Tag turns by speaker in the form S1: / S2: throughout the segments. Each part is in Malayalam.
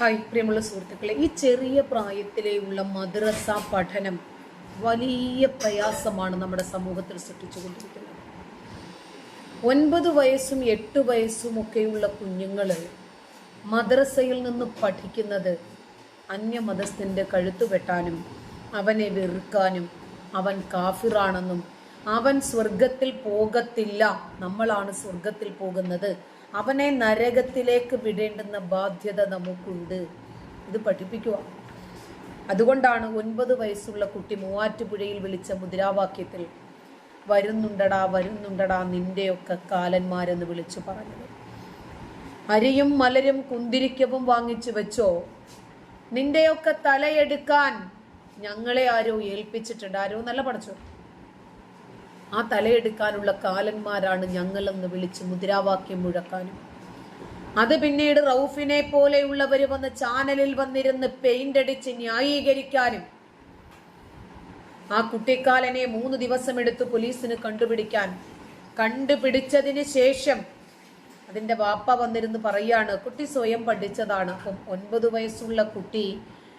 S1: ഹായ് പ്രിയമുള്ള സുഹൃത്തുക്കളെ ഈ ചെറിയ പ്രായത്തിലേയുള്ള മദ്രസ പഠനം വലിയ പ്രയാസമാണ് നമ്മുടെ സമൂഹത്തിൽ സൃഷ്ടിച്ചുകൊണ്ടിരിക്കുന്നത്. ഒൻപത് വയസ്സും എട്ട് വയസ്സും ഒക്കെയുള്ള കുഞ്ഞുങ്ങൾ മദ്രസയിൽ നിന്ന് പഠിക്കുന്നത് അന്യമതസ്ഥന്റെ കഴുത്തു വെട്ടാനും അവനെ വെറുക്കാനും അവൻ കാഫിറാണെന്നും അവൻ സ്വർഗത്തിൽ പോകത്തില്ല നമ്മളാണ് സ്വർഗത്തിൽ പോകുന്നത് അവനെ നരകത്തിലേക്ക് വിടേണ്ടുന്ന ബാധ്യത നമുക്കുണ്ട്. ഇത് പഠിപ്പിക്കുക. അതുകൊണ്ടാണ് ഒൻപത് വയസ്സുള്ള കുട്ടി മൂവാറ്റുപുഴയിൽ വിളിച്ച മുദ്രാവാക്യത്തിൽ വരുന്നുണ്ടടാ വരുന്നുണ്ടടാ നിന്റെയൊക്കെ കാലന്മാരെന്ന് വിളിച്ചു പറഞ്ഞത്. അരിയും മലരും കുന്തിരിക്കവും വാങ്ങിച്ചു വെച്ചോ? നിന്റെയൊക്കെ തലയെടുക്കാൻ ഞങ്ങളെ ആരോ ഏൽപ്പിച്ചിട്ടുണ്ട്. ആരോ നല്ല പഠിച്ചോ. ആ തലയെടുക്കാനുള്ള കാലന്മാരാണ് ഞങ്ങളെന്ന് വിളിച്ച് മുദ്രാവാക്യം മുഴക്കാനും. അത് പിന്നീട് റൌഫിനെ പോലെയുള്ളവർ വന്ന് ചാനലിൽ വന്നിരുന്ന് പെയിന്റ് അടിച്ച് ന്യായീകരിക്കാനും. ആ കുട്ടിക്കാലനെ മൂന്ന് ദിവസം എടുത്ത് പോലീസിന് കണ്ടുപിടിക്കാൻ. കണ്ടുപിടിച്ചതിന് ശേഷം അതിന്റെ വാപ്പ വന്നിരുന്ന് പറയാണ് കുട്ടി സ്വയം പഠിച്ചതാണ്. അപ്പം ഒൻപത് വയസ്സുള്ള കുട്ടി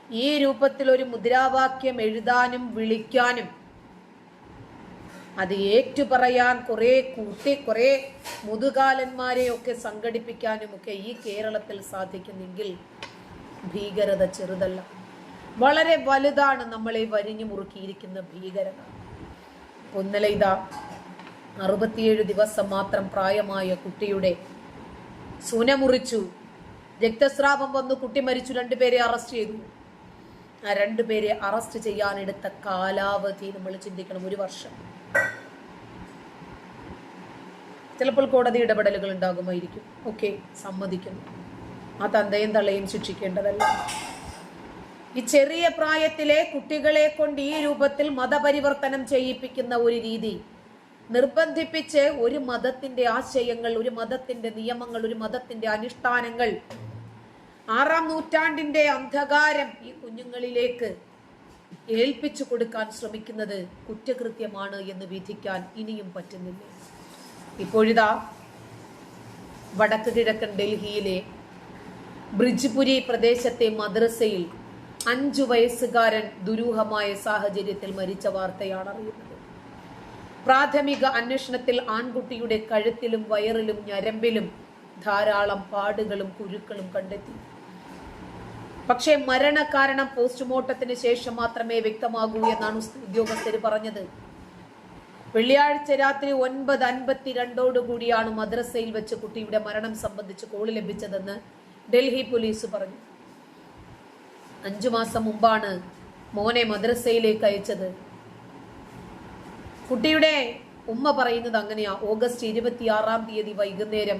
S1: ഈ രൂപത്തിൽ ഒരു മുദ്രാവാക്യം എഴുതാനും വിളിക്കാനും അത് ഏറ്റുപറയാൻ കുറെ കൂട്ടി കുറെ സംഘടിപ്പിക്കാനും ഒക്കെ ഈ കേരളത്തിൽ സാധിക്കുന്നെങ്കിൽ ഭീകരത ചെറുതല്ല. വളരെ വലുതാണ് നമ്മളെ വരിഞ്ഞു മുറുക്കിയിരിക്കുന്ന ഭീകരത. ഒന്നലെ ഇതാ അറുപത്തിയേഴ് ദിവസം മാത്രം പ്രായമായ കുട്ടിയുടെ സുന മുറിച്ചു. രക്തസ്രാവം വന്നു കുട്ടി മരിച്ചു രണ്ടുപേരെ അറസ്റ്റ് ചെയ്തു. ആ രണ്ടുപേരെ അറസ്റ്റ് ചെയ്യാനെടുത്ത കാലാവധി നമ്മൾ ചിന്തിക്കണം ഒരു വർഷം. ചിലപ്പോൾ കോടതി ഇടപെടലുകൾ ഉണ്ടാകുമായിരിക്കും. ഓക്കെ സമ്മതിക്കുന്നു. ആ തന്തയും തള്ളയും ശിക്ഷിക്കേണ്ടതല്ല. ഈ ചെറിയ പ്രായത്തിലെ കുട്ടികളെ കൊണ്ട് ഈ രൂപത്തിൽ മതപരിവർത്തനം ചെയ്യിപ്പിക്കുന്ന ഒരു രീതി നിർബന്ധിപ്പിച്ച് ഒരു മതത്തിന്റെ ആശയങ്ങൾ ഒരു മതത്തിന്റെ നിയമങ്ങൾ ഒരു മതത്തിന്റെ അനുഷ്ഠാനങ്ങൾ ആറാം നൂറ്റാണ്ടിന്റെ അന്ധകാരം ഈ കുഞ്ഞുങ്ങളിലേക്ക് ഏൽപ്പിച്ചു കൊടുക്കാൻ ശ്രമിക്കുന്നത് കുറ്റകൃത്യമാണ് എന്ന് വിധിക്കാൻ ഇനിയും പറ്റുന്നില്ല. ഇപ്പോഴിതാ വടക്ക് കിഴക്കൻ ഡൽഹിയിലെ ബ്രിജ്പുരി പ്രദേശത്തെ മദ്രസയിൽ അഞ്ചു വയസ്സുകാരൻ ദുരൂഹമായ സാഹചര്യത്തിൽ മരിച്ച വാർത്തയാണ് അറിയുന്നത്. പ്രാഥമിക അന്വേഷണത്തിൽ ആൺകുട്ടിയുടെ കഴുത്തിലും വയറിലും ഞരമ്പിലും ധാരാളം പാടുകളും കുരുക്കളും കണ്ടെത്തി. പക്ഷേ മരണകാരണം പോസ്റ്റ്മോർട്ടത്തിന് ശേഷം മാത്രമേ വ്യക്തമാകൂ എന്നാണ് ഉദ്യോഗസ്ഥർ പറഞ്ഞത്. വെള്ളിയാഴ്ച രാത്രി ഒൻപത് അൻപത്തിരണ്ടോടുകൂടിയാണ് മദ്രസയിൽ വെച്ച് കുട്ടിയുടെ മരണം സംബന്ധിച്ച് കോൾ ലഭിച്ചതെന്ന് ഡൽഹി പോലീസ് പറഞ്ഞു. അഞ്ചു മാസം മുമ്പാണ് മോനെ മദ്രസയിലേക്ക് അയച്ചത്. കുട്ടിയുടെ ഉമ്മ പറയുന്നത് അങ്ങനെയാ. ഓഗസ്റ്റ് ഇരുപത്തിയാറാം തീയതി വൈകുന്നേരം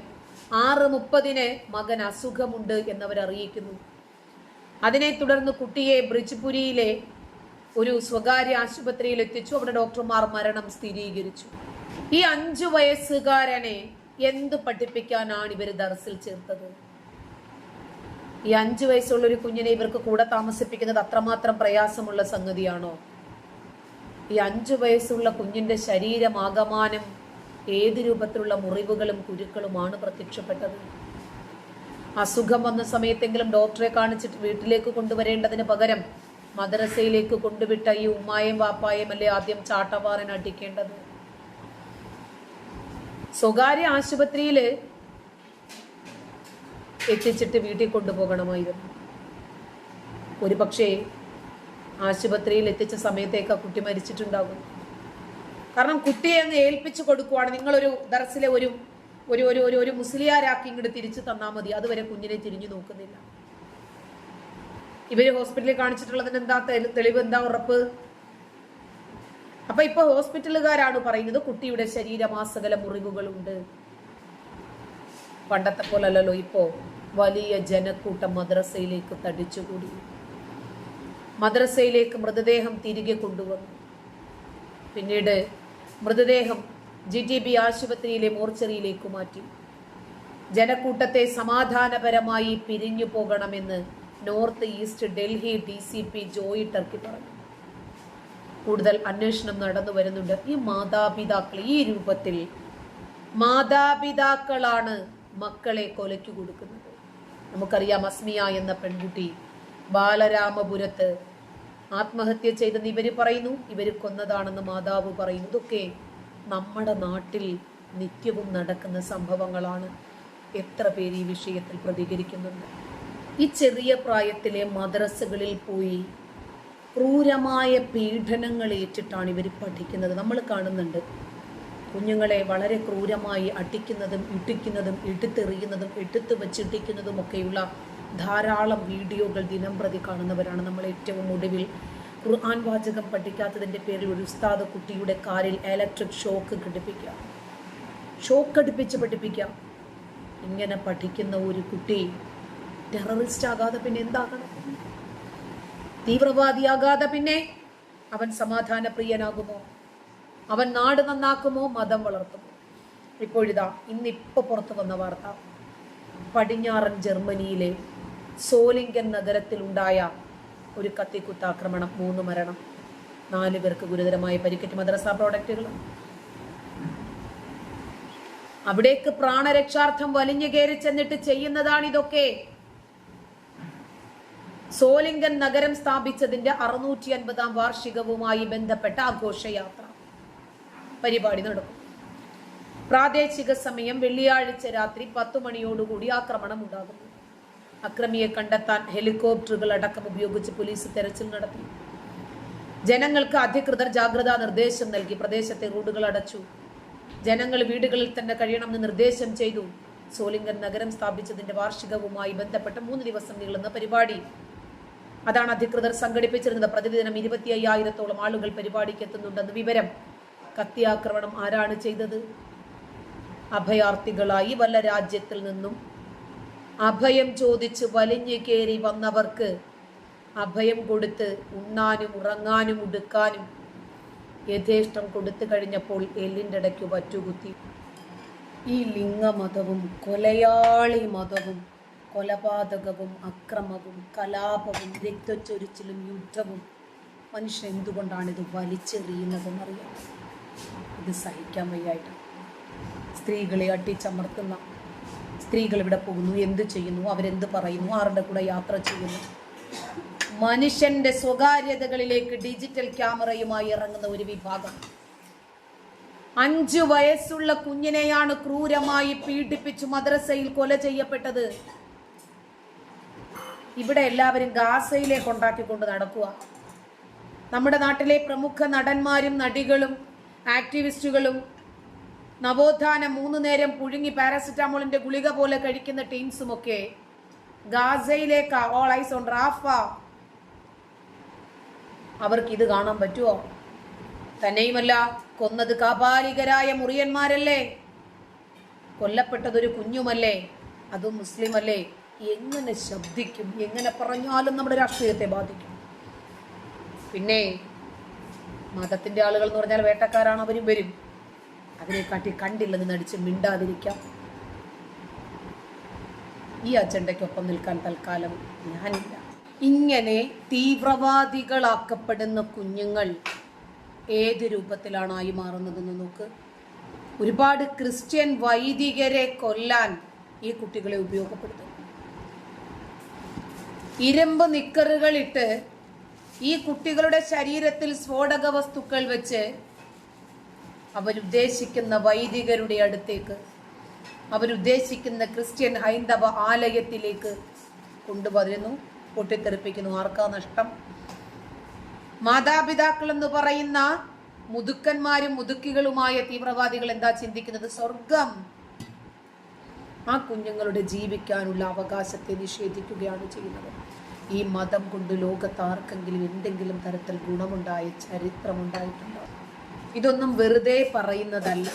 S1: ആറ് മുപ്പതിന് മകൻ അസുഖമുണ്ട് എന്നവർ അറിയിക്കുന്നു അതിനെ തുടർന്ന് കുട്ടിയെ ബ്രിജ്പുരിയിലെ ഒരു സ്വകാര്യ ആശുപത്രിയിൽ എത്തിച്ചു. അവിടെ ഡോക്ടർമാർ മരണം സ്ഥിരീകരിച്ചു. ഈ അഞ്ചു വയസ്സുകാരനെ എന്ത് പഠിപ്പിക്കാനാണ് ഇവർ ദർസിൽ ചേർത്തത്? ഈ അഞ്ചു വയസ്സുള്ള ഒരു കുഞ്ഞിനെ ഇവർക്ക് കൂടെ താമസിപ്പിക്കുന്നത് അത്രമാത്രം പ്രയാസമുള്ള സംഗതിയാണോ? ഈ അഞ്ചു വയസ്സുള്ള കുഞ്ഞിന്റെ ശരീരമാകമാനം ഏത് രൂപത്തിലുള്ള മുറിവുകളും കുരുക്കളുമാണ് പ്രത്യക്ഷപ്പെട്ടത്? അസുഖം വന്ന സമയത്തെങ്കിലും ഡോക്ടറെ കാണിച്ചിട്ട് വീട്ടിലേക്ക് കൊണ്ടുവരേണ്ടതിന് പകരം മദ്രസയിലേക്ക് കൊണ്ടുവിട്ട ഈ ഉമ്മായും വാപ്പായും അല്ലേ ആദ്യം ചാട്ടവാറിന് അടിക്കേണ്ടത്? സ്വകാര്യ ആശുപത്രിയിൽ എത്തിച്ചിട്ട് വീട്ടിൽ കൊണ്ടുപോകണമായിരുന്നു. ഒരു പക്ഷേ ആശുപത്രിയിൽ എത്തിച്ച സമയത്തേക്ക് കുട്ടി മരിച്ചിട്ടുണ്ടാകും. കാരണം കുട്ടിയെ അങ്ങ് ഏൽപ്പിച്ചു കൊടുക്കുവാണ്. നിങ്ങളൊരു ദർസിലെ ഒരു ഒരു ഒരു ഒരു മുസ്ലിയാരാക്കി ഇങ്ങോട്ട് തിരിച്ചു തന്നാൽ മതി. അതുവരെ കുഞ്ഞിനെ തിരിഞ്ഞു നോക്കുന്നില്ല. ഇവർ ഹോസ്പിറ്റലിൽ കാണിച്ചിട്ടുള്ളതിന് എന്താ തെളിവ് എന്താ ഉറപ്പ്? അപ്പൊ ഇപ്പൊ ഹോസ്പിറ്റലുകാരാണ് പറയുന്നത് കുട്ടിയുടെ ശരീരമാസകല മുറിവുകളുണ്ട്. പണ്ടത്തെ പോലല്ലോ ഇപ്പോ വലിയ ജനക്കൂട്ടം മദ്രസയിലേക്ക് തടിച്ചുകൂടി. മദ്രസയിലേക്ക് മൃതദേഹം തിരികെ കൊണ്ടുവന്നു. പിന്നീട് മൃതദേഹം ജി ടി ബി ആശുപത്രിയിലെ മോർച്ചറിയിലേക്ക് മാറ്റി. ജനക്കൂട്ടത്തെ സമാധാനപരമായി പിരിഞ്ഞു പോകണമെന്ന് north east Delhi D C P Joy Tirkey പറഞ്ഞു. കൂടുതൽ അന്വേഷണം നടന്നു വരുന്നുണ്ട്. ഈ മാതാപിതാക്കൾ ഈ രൂപത്തിൽ മാതാപിതാക്കളാണ് മക്കളെ കൊലയ്ക്ക് കൊടുക്കുന്നത്. നമുക്കറിയാം അസ്മിയ എന്ന പെൺകുട്ടി ബാലരാമപുരത്ത് ആത്മഹത്യ ചെയ്തെന്ന് ഇവർ പറയുന്നു. ഇവർ കൊന്നതാണെന്ന് മാതാവ് പറയുന്നു. ഇതൊക്കെ നമ്മുടെ നാട്ടിൽ നിത്യവും നടക്കുന്ന സംഭവങ്ങളാണ്. എത്ര പേര് ഈ വിഷയത്തിൽ പ്രതികരിക്കുന്നുണ്ട്? ഈ ചെറിയ പ്രായത്തിലെ മദ്രസകളിൽ പോയി ക്രൂരമായ പീഡനങ്ങൾ ഏറ്റിട്ടാണ് ഇവർ പഠിക്കുന്നത്. നമ്മൾ കാണുന്നുണ്ട്. കുഞ്ഞുങ്ങളെ വളരെ ക്രൂരമായി അടിക്കുന്നതും ഇട്ടിക്കുന്നതും ഇടുത്തെറിയുന്നതും എടുത്തു വച്ചിട്ടിക്കുന്നതും ഒക്കെയുള്ള ധാരാളം വീഡിയോകൾ ദിനം പ്രതി കാണുന്നവരാണ് നമ്മൾ ഏറ്റവും ഒടുവിൽ. ഖുർആൻ വാചകം പഠിക്കാത്തതിന്റെ പേരിൽ ഒരു ഉസ്താദ് കുട്ടിയുടെ കാറിൽ ഇലക്ട്രിക് ഷോക്ക് ഘടിപ്പിക്കുക. ഷോക്ക് അടുപ്പിച്ച് പഠിപ്പിക്കാം. ഇങ്ങനെ പഠിക്കുന്ന ഒരു കുട്ടി ടെററിസ്റ്റ് ആകാതെ പിന്നെ എന്താകണം? തീവ്രവാദിയാകാതെ പിന്നെ അവൻ സമാധാന പ്രിയനാകുമോ അവൻ നാട് നന്നാക്കുമോ? മതം വളർത്തുമോ? ഇപ്പോഴിതാ ഇന്നിപ്പോ പുറത്തു വന്ന വാർത്ത. പടിഞ്ഞാറൻ ജർമ്മനിയിലെ സോലിംഗൻ നഗരത്തിലുണ്ടായ ഒരു കത്തിക്കുത്താക്രമണം മൂന്ന് മരണം. നാല് പേർക്ക് ഗുരുതരമായ പരിക്കേറ്റ് മദ്രസ പ്രോഡക്റ്റുകൾ. അവിടേക്ക് പ്രാണരക്ഷാർത്ഥം വലിഞ്ഞു കയറി ചെന്നിട്ട് ചെയ്യുന്നതാണ് ഇതൊക്കെ സോലിംഗൻ നഗരം സ്ഥാപിച്ചതിന്റെ അറുന്നൂറ്റി അൻപതാം വാർഷികവുമായി ബന്ധപ്പെട്ട ആഘോഷയാത്ര. പരിപാടി നടക്കും. പ്രാദേശിക സമയം വെള്ളിയാഴ്ച രാത്രി പത്തു മണിയോടുകൂടി ആക്രമണം ഉണ്ടാകുന്നു അക്രമിയെ കണ്ടെത്താൻ ഹെലികോപ്റ്ററുകൾ അടക്കം ഉപയോഗിച്ച് പോലീസ് തെരച്ചിൽ നടത്തി. ജനങ്ങൾക്ക് അധികൃതർ ജാഗ്രതാ നിർദ്ദേശം നൽകി പ്രദേശത്തെ റോഡുകൾ അടച്ചു. ജനങ്ങൾ വീടുകളിൽ തന്നെ കഴിയണമെന്ന് നിർദ്ദേശം ചെയ്തു. സോലിംഗൻ നഗരം സ്ഥാപിച്ചതിന്റെ വാർഷികവുമായി ബന്ധപ്പെട്ട മൂന്ന് ദിവസം നീളുന്ന പരിപാടി അതാണ് അധികൃതർ സംഘടിപ്പിച്ചിരുന്നത്. പ്രതിദിനം ഇരുപത്തി അയ്യായിരത്തോളം ആളുകൾ പരിപാടിക്ക് എത്തുന്നുണ്ടെന്ന് വിവരം. കത്തിയാക്രമണം ആരാണ് ചെയ്തത്? അഭയാർത്ഥികളായി വല്ല രാജ്യത്തിൽ നിന്നും അഭയം ചോദിച്ച് വലിഞ്ഞു കയറി വന്നവർക്ക് അഭയം കൊടുത്ത് ഉണ്ണാനും ഉറങ്ങാനും ഉടുക്കാനും യഥേഷ്ടം കൊടുത്തു കഴിഞ്ഞപ്പോൾ എല്ലിന്റെ ഇടയ്ക്ക് പറ്റുകുത്തി ഈ ലിംഗമതവും കൊലയാളി മതവും കൊലപാതകവും അക്രമവും കലാപവും രക്തച്ചൊരിച്ചിലും യുദ്ധവും മനുഷ്യൻ എന്തുകൊണ്ടാണ് ഇത് വലിച്ചെറിയുന്നതെന്നറിയാം ഇത് സഹിക്കാൻ വയ്യായിട്ട്. സ്ത്രീകളെ അട്ടിച്ചമർത്തുന്ന സ്ത്രീകൾ ഇവിടെ പോകുന്നു എന്ത് ചെയ്യുന്നു അവരെന്ത് പറയുന്നു ആരുടെ കൂടെ യാത്ര ചെയ്യുന്നു? മനുഷ്യന്റെ സ്വകാര്യതകളിലേക്ക് ഡിജിറ്റൽ ക്യാമറയുമായി ഇറങ്ങുന്ന ഒരു വിഭാഗം. അഞ്ചു വയസ്സുള്ള കുഞ്ഞിനെയാണ് ക്രൂരമായി പീഡിപ്പിച്ചു മദ്രസയിൽ കൊല ചെയ്യപ്പെട്ടത്. ഇവിടെ എല്ലാവരും ഗാസയിലേക്ക് ഉണ്ടാക്കിക്കൊണ്ട് നടക്കുക. നമ്മുടെ നാട്ടിലെ പ്രമുഖ നടന്മാരും നടികളും ആക്ടിവിസ്റ്റുകളും നവോത്ഥാന മൂന്ന് നേരം പുഴുങ്ങി പാരാസിറ്റാമോളിന്റെ ഗുളിക പോലെ കഴിക്കുന്ന ടീംസുമൊക്കെ ഗാസയിലേക്ക്. All eyes on Rafah. അവർക്ക് ഇത് കാണാൻ പറ്റുമോ തന്നെയുമല്ല കൊന്നത് കാപാലികരായ മുറിയന്മാരല്ലേ? കൊല്ലപ്പെട്ടതൊരു കുഞ്ഞുമല്ലേ? അതും മുസ്ലിം അല്ലേ എങ്ങനെ ശബ്ദിക്കും? എങ്ങനെ പറഞ്ഞാലും നമ്മുടെ രാഷ്ട്രീയത്തെ ബാധിക്കും. പിന്നെ മതത്തിന്റെ ആളുകൾ എന്ന് പറഞ്ഞാൽ വേട്ടക്കാരാണ് അവരും വരും. അതിനെ കാട്ടി കണ്ടില്ലെന്ന് നടിച്ച് മിണ്ടാതിരിക്കാം. ഈ അജണ്ടയ്ക്കൊപ്പം നിൽക്കാൻ തൽക്കാലം ഞാനില്ല. ഇങ്ങനെ തീവ്രവാദികളാക്കപ്പെടുന്ന കുഞ്ഞുങ്ങൾ ഏത് രൂപത്തിലാണായി മാറുന്നതെന്ന് നോക്ക്. ഒരുപാട് ക്രിസ്ത്യൻ വൈദികരെ കൊല്ലാൻ ഈ കുട്ടികളെ ഉപയോഗപ്പെടുത്തും. ഇരുമ്പ് നിക്കറുകളിട്ട് ഈ കുട്ടികളുടെ ശരീരത്തിൽ സ്ഫോടക വസ്തുക്കൾ വെച്ച് അവരുദ്ദേശിക്കുന്ന വൈദികരുടെ അടുത്തേക്ക് അവരുദ്ദേശിക്കുന്ന ക്രിസ്ത്യൻ ഹൈന്ദവ ആലയത്തിലേക്ക് കൊണ്ടുവരുന്നു പൊട്ടിത്തെറിപ്പിക്കുന്നു. ആർക്കാ നഷ്ടം? മാതാപിതാക്കൾ എന്ന് പറയുന്ന മുതുക്കന്മാരും മുതുക്കികളുമായ തീവ്രവാദികൾ എന്താ ചിന്തിക്കുന്നത്? സ്വർഗം. ആ കുഞ്ഞുങ്ങളുടെ ജീവിക്കാനുള്ള അവകാശത്തെ നിഷേധിക്കുകയാണ് ചെയ്യുന്നത്. ഈ മതം കൊണ്ട് ലോകത്ത് ആർക്കെങ്കിലും എന്തെങ്കിലും തരത്തിൽ ഗുണമുണ്ടായ ചരിത്രമുണ്ടായിട്ടുണ്ടോ? ഇതൊന്നും വെറുതെ പറയുന്നതല്ല.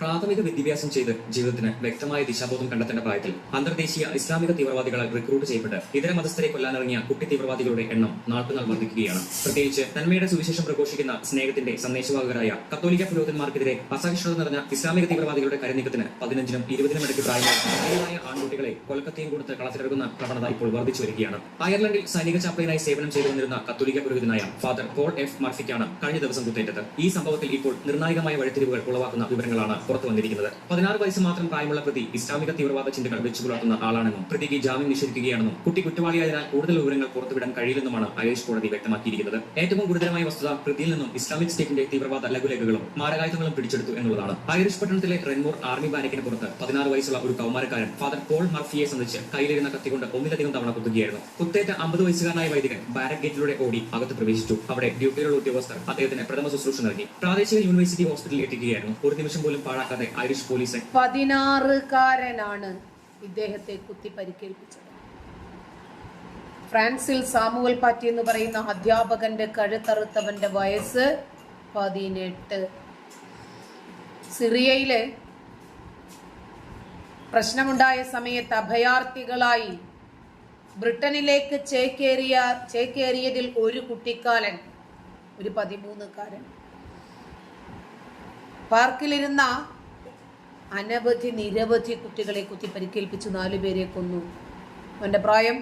S2: പ്രാഥമിക വിദ്യാഭ്യാസം ചെയ്ത് ജീവിതത്തിന് വ്യക്തമായ ദിശാബോധം കണ്ടെത്തേണ്ട പ്രായത്തിൽ അന്തർദേശീയ ഇസ്ലാമിക തീവ്രവാദികളാൽ റിക്രൂട്ട് ചെയ്യപ്പെട്ട് ഇതര മതസ്ഥരെ കൊല്ലാനിറങ്ങിയ കുട്ടി തീവ്രവാദികളുടെ എണ്ണം നാൾക്കുനാൾ വർദ്ധിക്കുകയാണ്. പ്രത്യേകിച്ച് നന്മയുടെ സുവിശേഷം പ്രഘോഷിക്കുന്ന സ്നേഹത്തിന്റെ സന്ദേശവാഹകരായ കത്തോലിക്ക പുരോഹിതന്മാർക്കെതിരെ അസഹിഷ്ണുത നിറഞ്ഞ ഇസ്ലാമിക തീവ്രവാദികളുടെ കരുനീക്കത്തിന് പതിനഞ്ചിനും ഇരുപതിനും ഇടയ്ക്ക് പ്രായമായ ആൺകുട്ടികളെ കൊൽക്കത്തയും കൊടുത്ത് കളത്തിലിറങ്ങുന്ന പ്രവണത ഇപ്പോൾ വർദ്ധിച്ചു വരികയാണ്. അയർലൻഡിൽ സൈനിക ചാപ്പലിനായി സേവനം ചെയ്തു വന്നിരുന്ന കത്തോലിക്ക പുരോഹിതനായ ഫാദർ പോൾ എഫ് മർഫിക്കാണ് കഴിഞ്ഞ ദിവസം കുത്തേറ്റത്. ഈ സംഭവത്തിൽ ഇപ്പോൾ നിർണായകമായ വഴിത്തിരിവുകൾ ഉളവാക്കുന്ന വിവരങ്ങളാണ് പുറത്തു വന്നിരിക്കുന്നത്. പതിനാറ് വയസ്സ് മാത്രം പ്രായമുള്ള പ്രതി ഇസ്ലാമിക തീവ്രവാദ ചിന്തകൾ വെച്ചു പുലർത്തുന്ന ആളാണെന്നും പ്രതിക്ക് ജാമ്യം നിഷേധിക്കുകയാണെന്നും കുട്ടി കുറ്റവാളിയായതിനാൽ കൂടുതൽ വിവരങ്ങൾ പുറത്തുവിടാൻ കഴിയില്ലെന്നുമാണ് അയേഷ് കോടതി വ്യക്തമാക്കിയിരിക്കുന്നത്. ഏറ്റവും ഗുരുതരമായ വസ്തുത പ്രതിയിൽ നിന്നും ഇസ്ലാമിക് സ്റ്റേറ്റിന്റെ തീവ്രവാദ ലഘുലേഖകളും മാരകായുധങ്ങളും പിടിച്ചെടുത്തു എന്നുള്ളതാണ്. ഐറിഷ് പട്ടണത്തിലെ റെൻമോർ ആർമി ബാരക്കിന് പുറത്ത് പതിനാറ് വയസ്സുള്ള ഒരു കൗമാരക്കാരൻ ഫാദർ പോൾ മർഫിയെ സംബന്ധിച്ച് കയ്യിലിരുന്ന കത്തികൊണ്ട് ഒന്നിലധികം തവണ കുത്തുകയായിരുന്നു. കുത്തേറ്റ അമ്പത് വയസ്സുകാരനായ വൈദികൻ ബാരക് ഗേറ്റിലൂടെ ഓടി അകത്ത് പ്രവേശിച്ചു. അവിടെ ഡ്യൂട്ടിയിലുള്ള ഉദ്യോഗസ്ഥർ അദ്ദേഹത്തിന് പ്രഥമ ശുശ്രൂഷ നൽകി. പ്രാദേശിക യൂണിവേഴ്സിറ്റി ഹോസ്പിറ്റലിൽ എത്തിക്കുകയായിരുന്നു. ഒരു നിമിഷം പോലും ഐറിഷ് പോലീസ്
S1: പതിനാറുകാരനാണ് ഇദ്ദേഹത്തെ കുത്തി പരിക്കേൽപ്പിച്ചത് ഫ്രാൻസിൽ സാമുവൽ പാറ്റി എന്ന് പറയുന്ന അധ്യാപകന്റെ കഴുത്തറുത്തവന്റെ വയസ്സ് പതിനെട്ട്. സിറിയയിലെ പ്രശ്നമുണ്ടായ സമയത്ത് അഭയാർത്ഥികളായി ബ്രിട്ടനിലേക്ക് ചേക്കേറിയ ചേക്കേറിയതിൽ ഒരു കുട്ടിക്കാലൻ ഒരു പതിമൂന്നുകാരൻ. പാർക്കിലിരുന്ന അനവധി നിരവധി കുട്ടികളെ കുത്തി പരിക്കേൽപ്പിച്ചു നാലുപേരെ കൊന്നു. അവന്റെ പ്രായം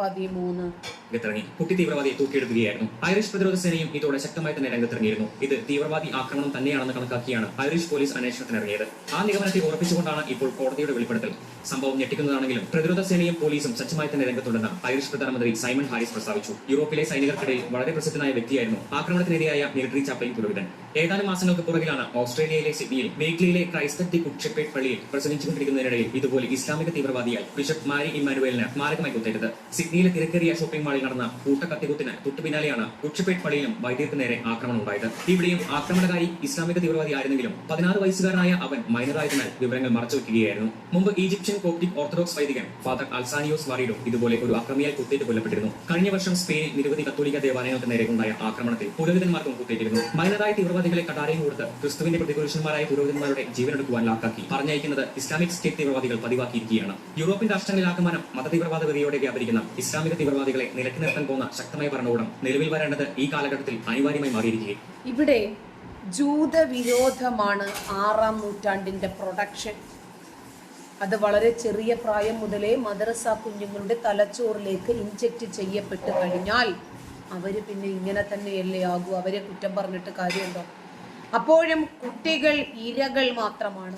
S1: പതിമൂന്ന്.
S2: രംഗത്തിറങ്ങി. കുട്ടി തീവ്രവാദിയെ തൂക്കിയെടുക്കുകയായിരുന്നു. ഐറിഷ് പ്രതിരോധ സേനയും ഇതോടെ ശക്തമായി തന്നെ രംഗത്തിറങ്ങിയിരുന്നു. ഇത് തീവ്രവാദി ആക്രമണം തന്നെയാണെന്ന് കണക്കാക്കിയാണ് ഐറിഷ് പോലീസ് അന്വേഷണത്തിനിറങ്ങിയത്. ആ നിഗമനത്തെ ഉറപ്പിച്ചുകൊണ്ടാണ് ഇപ്പോൾ കോടതിയുടെ വെളിപ്പെടുത്തൽ. സംഭവം ഞെട്ടിക്കുന്നതാണെങ്കിലും പ്രതിരോധ സേനയും പോലീസും സജ്ജമായി തന്നെ രംഗത്തുണ്ടെന്ന് ഐറിഷ് പ്രധാനമന്ത്രി സൈമൺ ഹാരിസ് പ്രസ്താവിച്ചു. യൂറോപ്പിലെ സൈനികർക്കിടയിൽ വളരെ പ്രസിദ്ധനായ വ്യക്തിയായിരുന്നു. ആക്രമണത്തിനിരയായ മിലിറ്ററി ചാപ്പലിൻ പുരോഹിതൻ. ഏതാനും മാസങ്ങൾക്ക് പുറകിലാണ് ഓസ്ട്രേലിയയിലെ സിഡ്നിയിൽ മേഖലയിലെ ക്രൈസ്തത്തി കുക്ഷപ്പേട്ട് പള്ളിയിൽ പ്രസംഗിച്ചുകൊണ്ടിരിക്കുന്നതിനിടയിൽ ഇതുപോലെ ഇസ്ലാമിക തീവ്രവാദിയായി ബിഷപ്പ് മാരി ഇമ്മാനുവേലിന് മാരകമായി കുത്തേറ്റത് സിഡ്നിയിലെ തിരക്കേറിയ ഷോപ്പിംഗ് മാളിൽ നടന്ന കൂട്ടക്കത്തികുത്തിന് തൊട്ടു പിന്നാലെയാണ് കുക്ഷപ്പേട്ട് പള്ളിയിലും വൈദ്യർക്ക് നേരെ ആക്രമണം ഉണ്ടായത്. ഇവിടെയും ആക്രമണകാരി ഇസ്ലാമിക തീവ്രവാദി ആയിരുന്നെങ്കിലും പതിനാറ് വയസ്സുകാരനായ അവൻ മൈനറായതിനാൽ വിവരങ്ങൾ മറച്ചുവെക്കുകയായിരുന്നു. മുമ്പ് ഈജിപ്ഷ്യൻ കോപ്റ്റിക് ഓർത്തഡോക്സ് വൈദികൻ ഫാദർ അൽസാനിയോസ് വാറിഡോ ഇതുപോലെ ഒരു അക്രമിയാൽ കുത്തേറ്റ് കൊല്ലപ്പെട്ടിരുന്നു. കഴിഞ്ഞ വർഷം സ്പെയിനിൽ നിരവധി കത്തോലിക്ക ദേവാലയങ്ങൾക്ക് നേരെ ഉണ്ടായ ആക്രമണത്തിൽ പുരോഹിതന്മാർക്കും കുത്തേറ്റിരുന്നു. മൈനറായ തീവ്രവാദികളെ കടാരയും കൊടുത്ത് ക്രിസ്തുവിന്റെ പ്രതിപുരുഷന്മാരായ പുരോഹിതന്മാരുടെ ജീവനെടുക്കുവാൻ ലാക്കാക്കി പറഞ്ഞയക്കുന്നത് ഇസ്ലാമിക് സ്റ്റേറ്റ് തീവ്രവാദികൾ പതിവാക്കിയിരിക്കുകയാണ്. യൂറോപ്യൻ രാഷ്ട്രങ്ങളിൽ ആക്രമണം മതതീവ്രവാദ വെറിയോടെ വ്യാപരിക്കുന്ന ഇസ്ലാമിക തീവ്രവാദികളെ നിരക്കി നിർത്താൻ പോകുന്ന ശക്തമായ ഭരണകൂടം നിലവിൽ വരേണ്ടത് ഈ കാലഘട്ടത്തിൽ അനിവാര്യമായി മാറിയിരിക്കുകയും
S1: ഇവിടെ ജൂതവിരോധമാണ് ആറാം നൂറ്റാണ്ടിന്റെ പ്രൊഡക്ഷൻ. അത് വളരെ ചെറിയ പ്രായം മുതലേ മദ്രസ കുഞ്ഞുങ്ങളുടെ തലച്ചോറിലേക്ക് ഇൻജക്റ്റ് ചെയ്യപ്പെട്ട് കഴിഞ്ഞാൽ അവർ പിന്നെ ഇങ്ങനെ തന്നെയല്ലേ ആകൂ? അവരെ കുറ്റം പറഞ്ഞിട്ട് കാര്യമുണ്ടോ? അപ്പോഴും കുട്ടികൾ ഇരകൾ മാത്രമാണ്.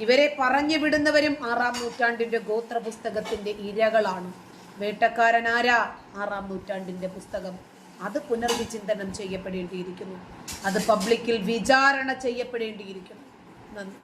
S1: ഇവരെ പറഞ്ഞു വിടുന്നവരും ആറാം നൂറ്റാണ്ടിന്റെ ഗോത്ര പുസ്തകത്തിന്റെ ഇരകളാണ്. വേട്ടക്കാരനാരാ ആറാം നൂറ്റാണ്ടിന്റെ പുസ്തകം? അത് പുനർവിചിന്തനം ചെയ്യപ്പെടേണ്ടിയിരിക്കുന്നു. അത് പബ്ലിക്കിൽ വിചാരണ ചെയ്യപ്പെടേണ്ടിയിരിക്കുന്നു. നന്ദി.